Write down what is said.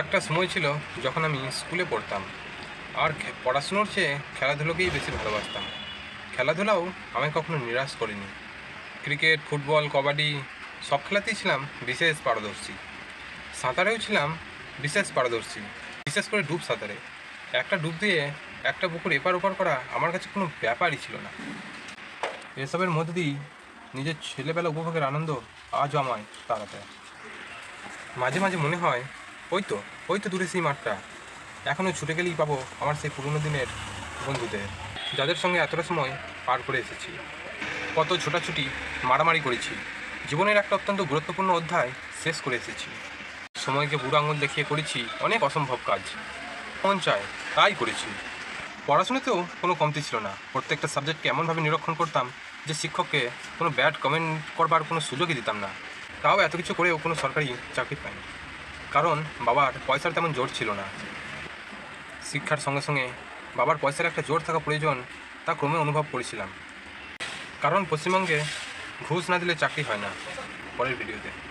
একটা সময় ছিল যখন আমি স্কুলে পড়তাম। আর পড়াশুনোর চেয়ে খেলাধুলোকেই বেশি ভালোবাসতাম। খেলাধুলাও আমায় কখনো নিরাশ করেনি। ক্রিকেট, ফুটবল, কবাডি, সব খেলাতেই ছিলাম বিশেষ পারদর্শী। সাঁতারেও ছিলাম বিশেষ পারদর্শী, বিশেষ করে ডুব সাঁতারে। একটা ডুব দিয়ে একটা পুকুর এপার ওপার করা আমার কাছে কোনো ব্যাপারই ছিল না। এসবের মধ্যে দিয়েই নিজের ছেলেবেলা উপভোগের আনন্দ আজও আমায় তাড়াতে মাঝে মাঝে মনে হয় ওই তো ওই তো দূরে সেই মাঠটা। এখনও ছুটে গেলেই পাবো আমার সেই পুরনো দিনের বন্ধুদের, যাদের সঙ্গে এতটা সময় পার করে এসেছি। কত ছোটাছুটি, মারামারি করেছি। জীবনের একটা অত্যন্ত গুরুত্বপূর্ণ অধ্যায় শেষ করে এসেছি। সময়কে বুড়ো আঙুল দেখিয়ে করেছি অনেক অসম্ভব কাজ। মন চায় তাই করেছি। পড়াশোনাতেও কোনো কমতি ছিল না। প্রত্যেকটা সাবজেক্টকে এমনভাবে নিরীক্ষণ করতাম যে শিক্ষককে কোনো ব্যাড কমেন্ট করবার কোনো সুযোগই দিতাম না। তাও এত কিছু করেও কোনো সরকারি চাকরি পাইনি। কারণ বাবার পয়সার তেমন জোর ছিল না। শিক্ষার সঙ্গে সঙ্গে বাবার পয়সার একটা জোর থাকা প্রয়োজন তা ক্রমে অনুভব করেছিলাম। কারণ পশ্চিমবঙ্গে ঘুষ না দিলে চাকরি হয় না। পরের ভিডিওতে।